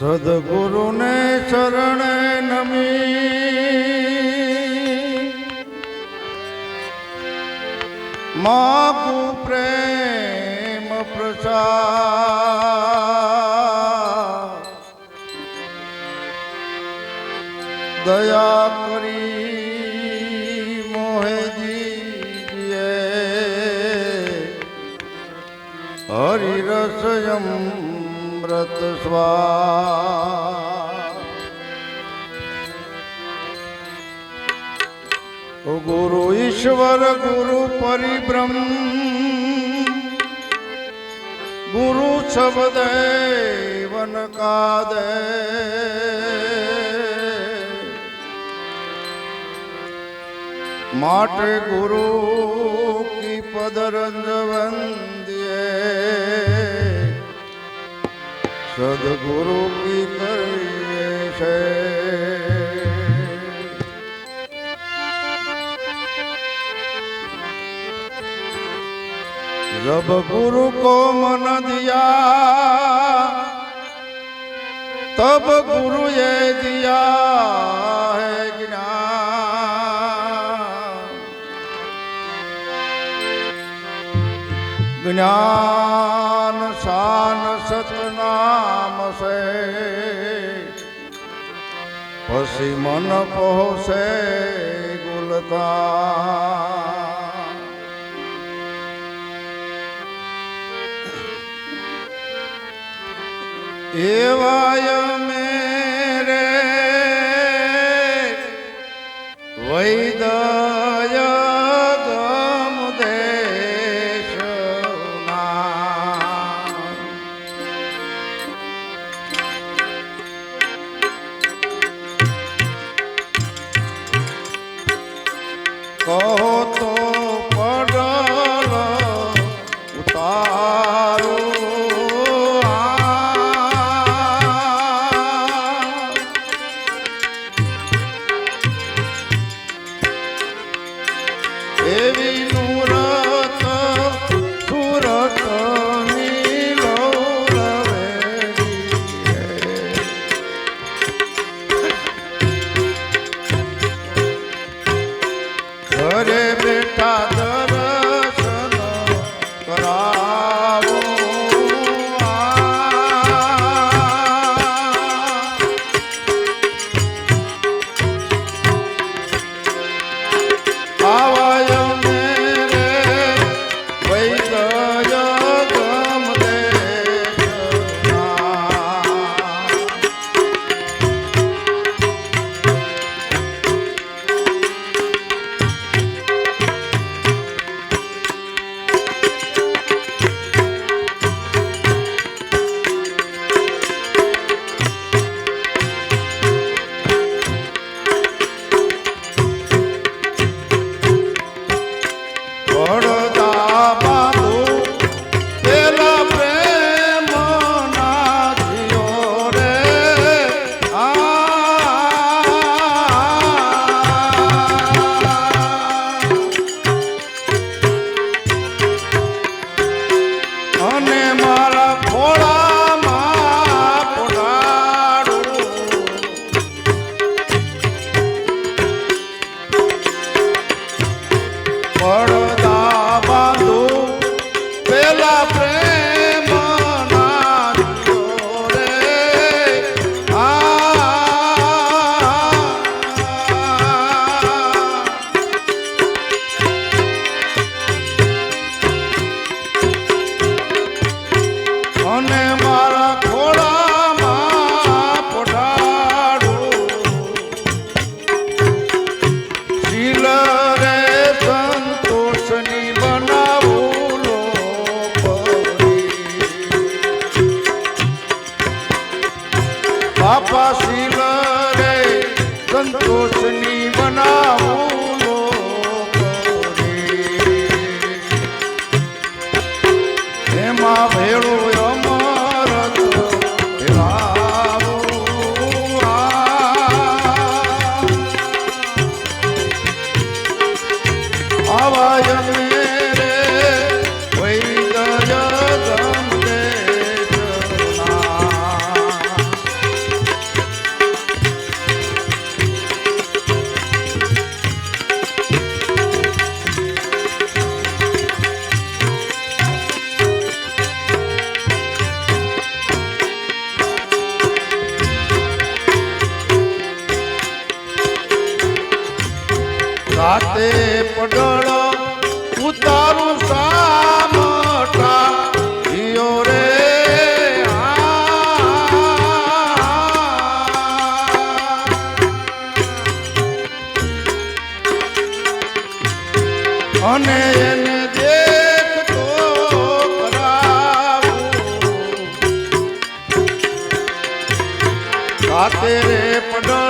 સદગુરુને શરણે નમી. માગુ પ્રેમ પ્રસાદ. દયા કરી મોહેજી દીજીએ. હરિરસ અમૃત સ્વા ગુરુ ઈશ્વર ગુરુ પરિબ્રહ્મ ગુરુ શબ્દેવન કાદ. માટે ગુરુ કી વંદ્યે સદગુરુ કી કરવી છે. જબ ગુરુ કો મન દિયા તબ ગુરુ એ દિયા હે જ્ઞાન. જ્ઞાન શાન પછી મન પહોંચે ગુલતા. એવાય અને એને દેખતો કરાવું પડો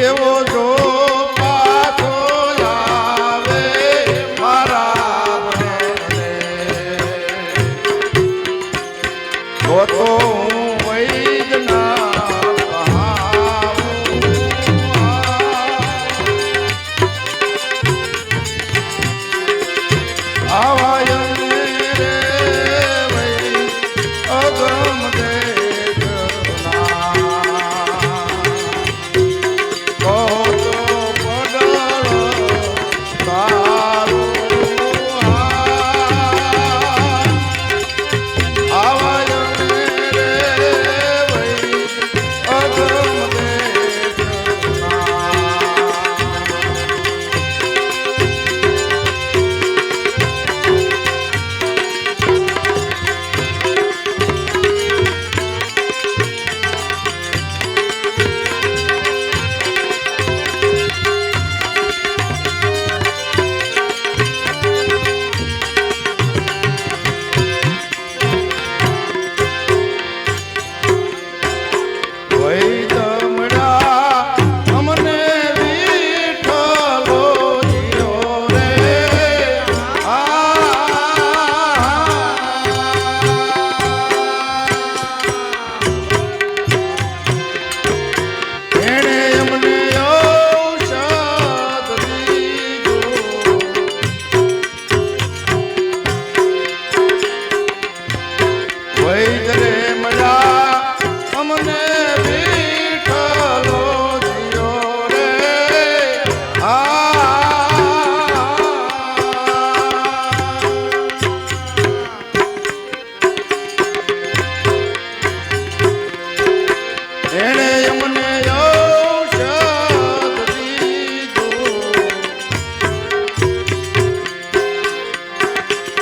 એવો જો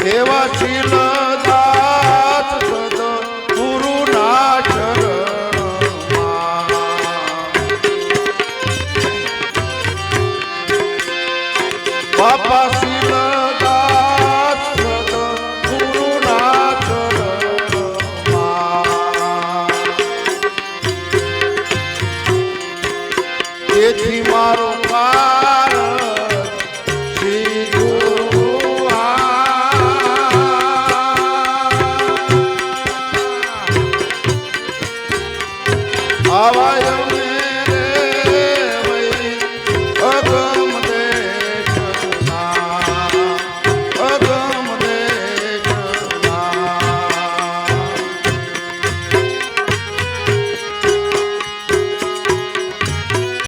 દેવાથી ના. ஆவாயம்